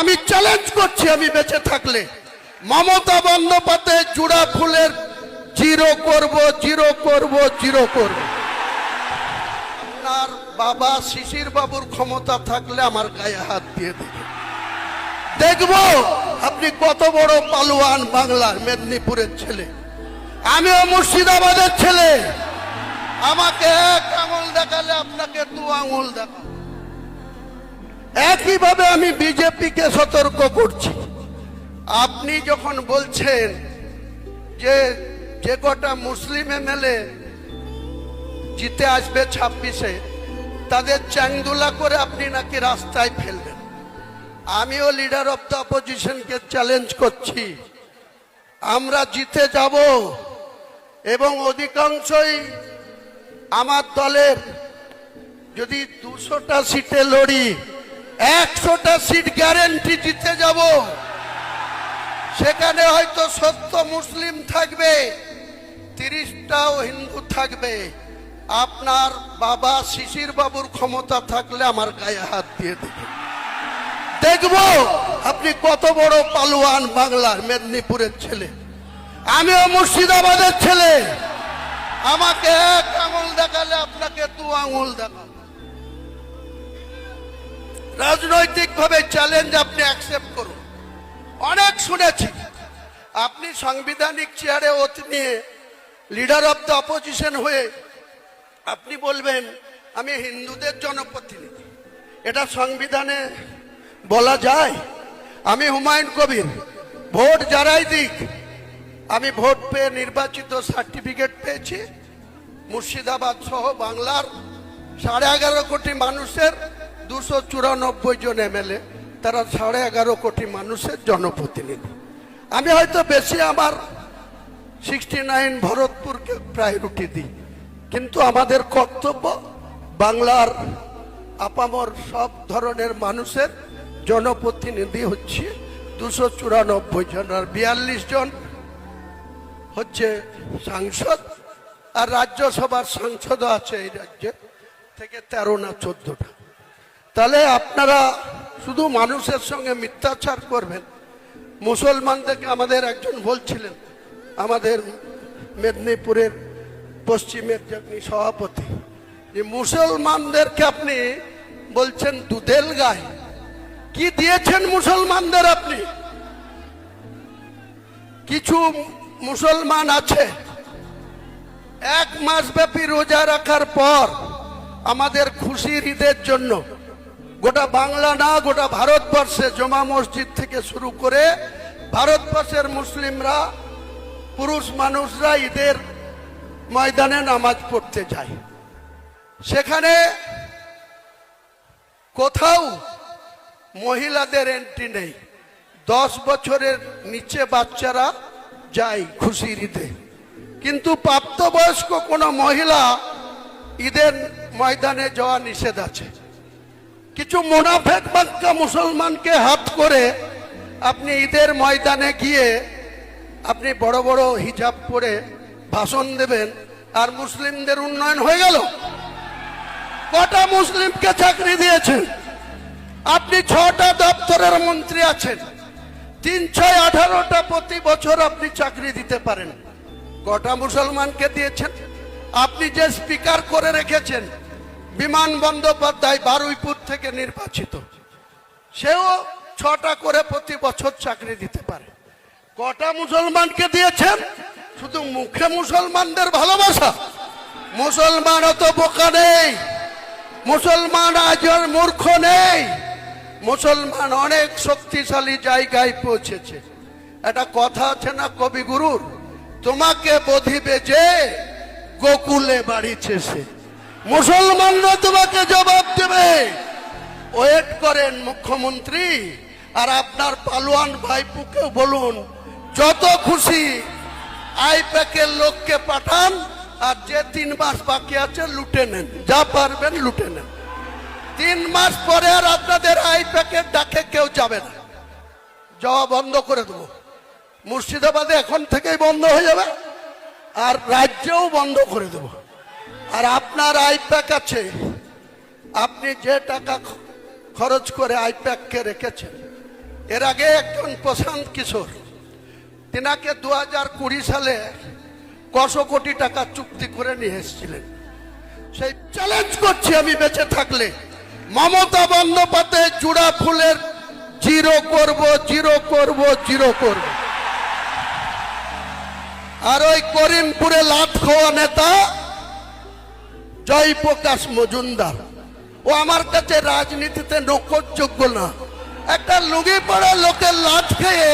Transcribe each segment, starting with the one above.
আমি চ্যালেঞ্জ করছি আমি বেঁচে থাকলে। মমতা বন্দ্যোপাধ্যায় জুড়া ফুলের জিরো করব জিরো করব জিরো করব। আপনার বাবা শিশির বাবুর ক্ষমতা থাকলে আমার গায়ে হাত দিয়ে দেবে। দেখব আপনি কত বড় পালোয়ান বাংলার মেদিনীপুরের ছেলে। আমিও মুর্শিদাবাদের ছেলে। আমাকে এক আঙুল দেখালে আপনাকে দু আঙুল দেখা একইভাবে আমি বিজেপিকে সতর্ক করছি। আপনি যখন বলছেন যে যে কটা মুসলিম এমএলএ জিতে আসবে ছাব্বিশে, তাদের চ্যাংদুলা করে আপনি নাকি রাস্তায় ফেলবেন আমিও লিডার অফ দ্য অপোজিশনকে চ্যালেঞ্জ করছি। আমরা জিতে যাব এবং অধিকাংশই আমার দলের যদি দুশোটা সিটে লড়ি একশোটা সিট গ্যারেন্টি জিতে যাব। সেখানে হয়তো সত্য মুসলিম থাকবে, তিরিশটাও হিন্দু থাকবে। আপনার বাবা শিশির বাবুর ক্ষমতা থাকলে আমার গায়ে হাত দিয়ে দেবে। দেখব আপনি কত বড় পালোয়ান বাংলার মেদিনীপুরের ছেলে। আমিও মুর্শিদাবাদের ছেলে। আমাকে এক আঙুল দেখালে আপনাকে দু আঙুল দেখা রাজনৈতিকভাবে চ্যালেঞ্জ আপনি অ্যাকসেপ্ট করুন। অনেক শুনেছি। আপনি সাংবিধানিক চেয়ারে ওত নিয়ে লিডার অব দ্য অপোজিশন হয়ে আপনি বলবেন, আমি হিন্দুদের জনপ্রতিনিধি। এটা সংবিধানে বলা যায়। আমি হুমায়ুন কবির। ভোট যারাই দিক, আমি ভোট পেয়ে নির্বাচিত সার্টিফিকেট পেয়েছি। মুর্শিদাবাদ সহ বাংলার সাড়ে এগারো কোটি মানুষের দুশো চুরানব্বই জন এমএলএ, তারা সাড়ে এগারো কোটি মানুষের জনপ্রতিনিধি। আমি হয়তো বেশি আমার সিক্সটি নাইন ভরতপুরকে প্রায়োরিটি দিই, কিন্তু আমাদের কর্তব্য বাংলার আপামর সব ধরনের মানুষের জনপ্রতিনিধি হচ্ছে দুশো চুরানব্বই জন, আর বিয়াল্লিশ জন হচ্ছে সাংসদ, আর রাজ্যসভার সাংসদও আছে এই রাজ্যে, থেকে তেরো না চোদ্দটা। তাহলে আপনারা শুধু মানুষের সঙ্গে মিথ্যাচার করবেন। মুসলমানদেরকে আমাদের একজন বলছিলেন, আমাদের মেদিনীপুরের পশ্চিমের যিনি সভাপতি, যে মুসলমানদেরকে আপনি বলছেন দুধেল গায়ে। কি দিয়েছেন মুসলমানদের আপনি? কিছু মুসলমান আছে, এক মাস ব্যাপী রোজা রাখার পর আমাদের খুশির ঈদের জন্য গোটা বাংলা না, গোটা ভারতবর্ষে জমা মসজিদ থেকে শুরু করে ভারতবর্ষের মুসলিমরা, পুরুষ মানুষরা ঈদের ময়দানে নামাজ পড়তে যায়। সেখানে কোথাও মহিলাদের এন্ট্রি নেই। দশ বছরের নিচে বাচ্চারা যায় খুশির ঈদে। কিন্তু প্রাপ্তবয়স্ক কোনো মহিলা ঈদের ময়দানে যাওয়া নিষেধ আছে। কিছু মুনাফেক বাক্কা মুসলমানকে হাত করে আপনি ঈদের ময়দানে গিয়ে আপনি বড় বড় হিজাব পরে ভাষণ দেবেন, আর মুসলিমদের উন্নয়ন হয়ে গেল। কটা মুসলিমকে চাকরি দিয়েছেন? আপনি ছটা দপ্তরের মন্ত্রী আছেন। তিন, ছয়, আঠারোটা প্রতি বছর আপনি চাকরি দিতে পারেন। কটা মুসলমানকে দিয়েছেন? আপনি যে স্পিকার করে রেখেছেন বিমান বন্দ্যোপাধ্যায় বারুইপুর থেকে নির্বাচিত। সেও ছটা করে প্রতি বছর চাকরি দিতে পারে। কটা মুসলমানকে দিয়েছেন? শুধু মুখে মুসলমানদের ভালোবাসা। মুসলমান অত বোকা নেই। মুসলমান আজ মূর্খ নেই। মুসলমান অনেক শক্তিশালী জায়গায় পৌঁছেছে। একটা কথা আছে না কবিগুরুর? তোমাকে বধিবে যে গোকুলে বাড়িছে সে। মুসলমানরা তোমাকে জবাব দেবে। ওয়েট করেন মুখ্যমন্ত্রী, আর আপনার পালোয়ান ভাইপুকে বলুন, যত খুশি আইপ্যাকের লোককে পাঠান, আর যে তিন মাস বাকি আছে লুটে নেন। যা পারবেন লুটে নেন। তিন মাস পরে আর আপনাদের আইপ্যাকের ডাকে কেউ যাবে না। যাওয়া বন্ধ করে দেবো। মুর্শিদাবাদে এখন থেকেই বন্ধ হয়ে যাবে, আর রাজ্যেও বন্ধ করে দেব। আর আপনার আইপ্যাক আছে। আপনি যে টাকা খরচ করে আইপ্যাককে রেখেছেন, এর আগে একজন প্রশান্ত কিশোর, তেনাকে দু হাজার কুড়ি সালে কশো কোটি টাকা চুক্তি করে নিয়ে এসেছিলেন। সেই চ্যালেঞ্জ করছি আমি বেঁচে থাকলে। মমতা বন্দ্যোপাধ্যায় জুড়া ফুলের জিরো করব জিরো করব জিরো করব। আর ওই করিমপুরে লাট খাওয়া নেতা জয়প্রকাশ মজুমদার। ও আমার কাছে রাজনীতিতে নকরযোগ্য না। একটা লুঙ্গি পড়া লোকের লাট খেয়ে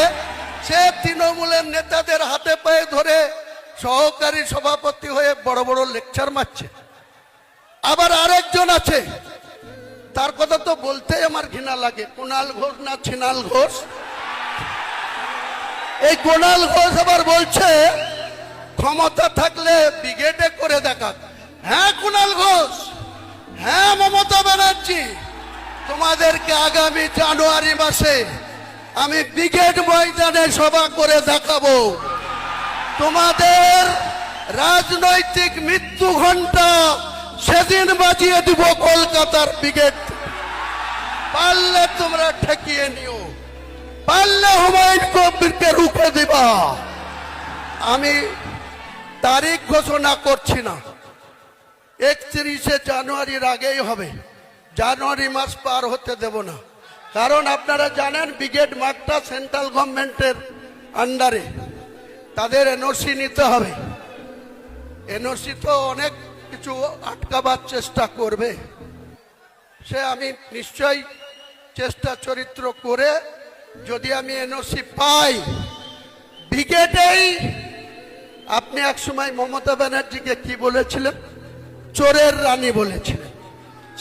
সে তৃণমূলের নেতাদের হাতে পায়ে ধরে সহকারী সভাপতি হয়ে বড় বড় লেকচার মারছে। আবার আরেকজন আছে। তার কথা তো বলতেই আমার ঘৃণা লাগে। কুণাল ঘোষ না ছিনাল ঘোষ? এই কুণাল ঘোষ আবার বলছে, ক্ষমতা থাকলে ব্রিগেডে করে দেখা হ্যাঁ কুণাল ঘোষ। হ্যাঁ মমতা ব্যানার্জি। তোমাদেরকে আগামী জানুয়ারি মাসে আমি ব্রিগেড ময়দানে সভা করে দেখাবো। তোমাদের রাজনৈতিক মৃত্যু ঘণ্টা সেদিন বাজিয়ে দিব কলকাতার ব্রিগেড। পারলে তোমরা ঠেকিয়ে নিও। পারলে হুমায়ুন কবিরকে রুখে দিবা। আমি তারিখ ঘোষণা করছি না। একত্রিশে জানুয়ারির আগেই হবে। জানুয়ারি মাস পার হতে দেব না। কারণ আপনারা জানেন, ব্রিগেড মাঠটা সেন্ট্রাল গভর্নমেন্টের আন্ডারে। তাদের এনওসি নিতে হবে। এনওসি তো অনেক কিছু আটকাবার চেষ্টা করবে। সে আমি নিশ্চয়ই চেষ্টা চরিত্র করে যদি আমি এনওসি পাই, ব্রিগেডেই আপনি একসময় মমতা ব্যানার্জিকে কি বলেছিলেন? চোরের রানী বলেছিলেন।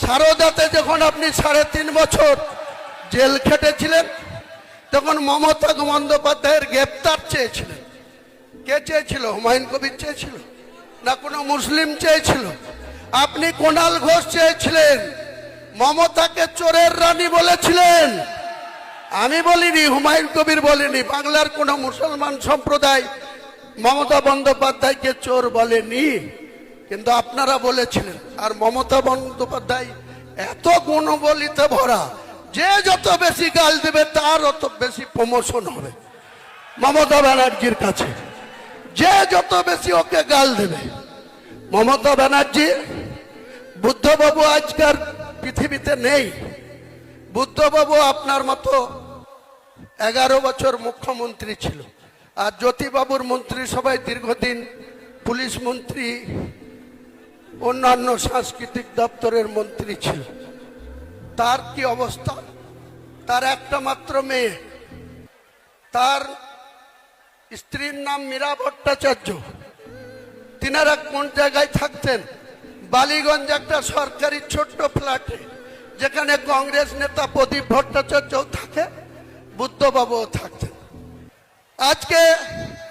সারদাতে যখন আপনি সাড়ে তিন বছর জেল খেটেছিলেন, তখন মমতা বন্দ্যোপাধ্যায়ের গ্রেপ্তার চেয়েছিলেন। কে চেয়েছিল? হুমায়ুন কবির চেয়েছিল? না কোনো মুসলিম চেয়েছিল? আপনি কোনাল ঘোষ চেয়েছিলেন, মমতাকে চোরের রানী বলেছিলেন। আমি বলিনি, হুমায়ুন কবির বলিনি, বাংলার কোনো মুসলমান সম্প্রদায় মমতা বন্দ্যোপাধ্যায়কে চোর বলেনি। কিন্তু আপনারা বলেছিলেন, আর মমতা বন্দ্যোপাধ্যায় এত গুণবলিতে ভরা, যে যত বেশি গাল দেবে তার অত বেশি প্রমোশন হবে। মমতা ব্যানার্জির কাছে, যে যত বেশি ওকে গাল দেবে। মমতা ব্যানার্জি, বুদ্ধবাবু আজকার পৃথিবীতে নেই। বুদ্ধবাবু আপনার মতো এগারো বছর মুখ্যমন্ত্রী ছিল। আর জ্যোতিবাবুর মন্ত্রিসভায় দীর্ঘদিন পুলিশ মন্ত্রী অন্যান্য সাংস্কৃতিক দপ্তরের মন্ত্রী ছিল। তার কি অবস্থা? তার একটা মাত্র মেয়ে। তার স্ত্রীর নাম মীরা ভট্টাচার্য। তিনারা কোন জায়গায় থাকতেন? বালিগঞ্জ একটা সরকারি ছোট্ট ফ্ল্যাটে, যেখানে কংগ্রেস নেতা প্রদীপ ভট্টাচার্যও থাকে, বুদ্ধবাবুও থাকতেন। আজকে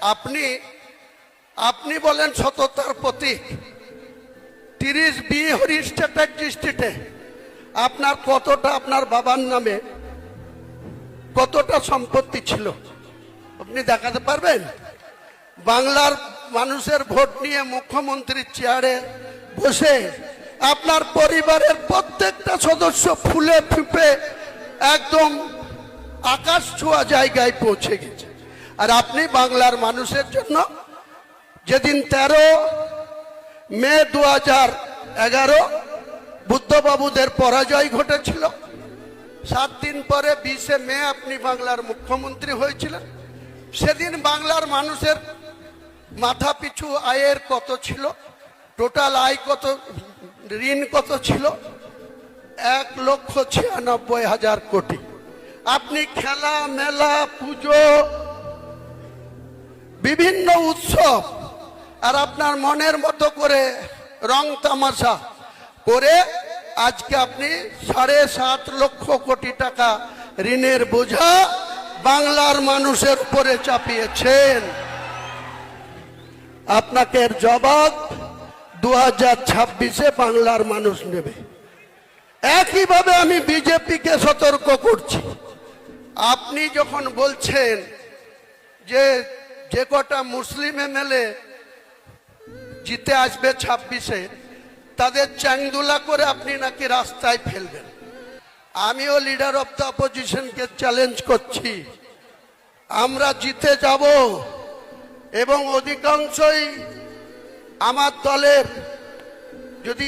আপনি আপনি বলেন সততার প্রতীক। তিরিশ বি হরিশ চ্যাটার্জি স্ট্রিটে আপনার কতটা আপনার বাবার নামে কতটা সম্পত্তি ছিল? আপনি দেখাতে পারবেন? বাংলার মানুষের ভোট নিয়ে মুখ্যমন্ত্রীর চেয়ারে বসে আপনার পরিবারের প্রত্যেকটা সদস্য ফুলে ফুপে একদম আকাশ ছোঁয়া জায়গায় পৌঁছে গেছে। আর আপনি বাংলার মানুষের জন্য যেদিন তেরো মে দু হাজার এগারো বুদ্ধবাবুদের পরাজয় ঘটেছিল। সাত দিন পরে বিশে মে আপনি বাংলার মুখ্যমন্ত্রী হয়েছিলেন। সেদিন বাংলার মানুষের মাথা পিছু আয়ের কত ছিল? টোটাল আয় কত, ঋণ কত ছিল? এক লক্ষ ছিয়ানব্বই হাজার কোটি। আপনি খেলা, মেলা, পুজো, বিভিন্ন উৎসব আর আপনার মনের মতো করে রং তামাশা করে আজকে আপনি সাড়ে সাত লক্ষ কোটি টাকা ঋণের বোঝা বাংলার মানুষের উপরে চাপিয়েছেন। আপনাকে জবাব দু হাজার ছাব্বিশে বাংলার মানুষ নেবে। একইভাবে আমি বিজেপিকে সতর্ক করছি। আপনি যখন বলছেন যে যে কটা মুসলিম এমএলএ জিতে আসবে ছাব্বিশে, তাদের চ্যাংদুলা করে আপনি নাকি রাস্তায় ফেলবেন। আমিও লিডার অফ দ্য অপোজিশনকে চ্যালেঞ্জ করছি। আমরা জিতে যাব এবং অধিকাংশই আমার দলের যদি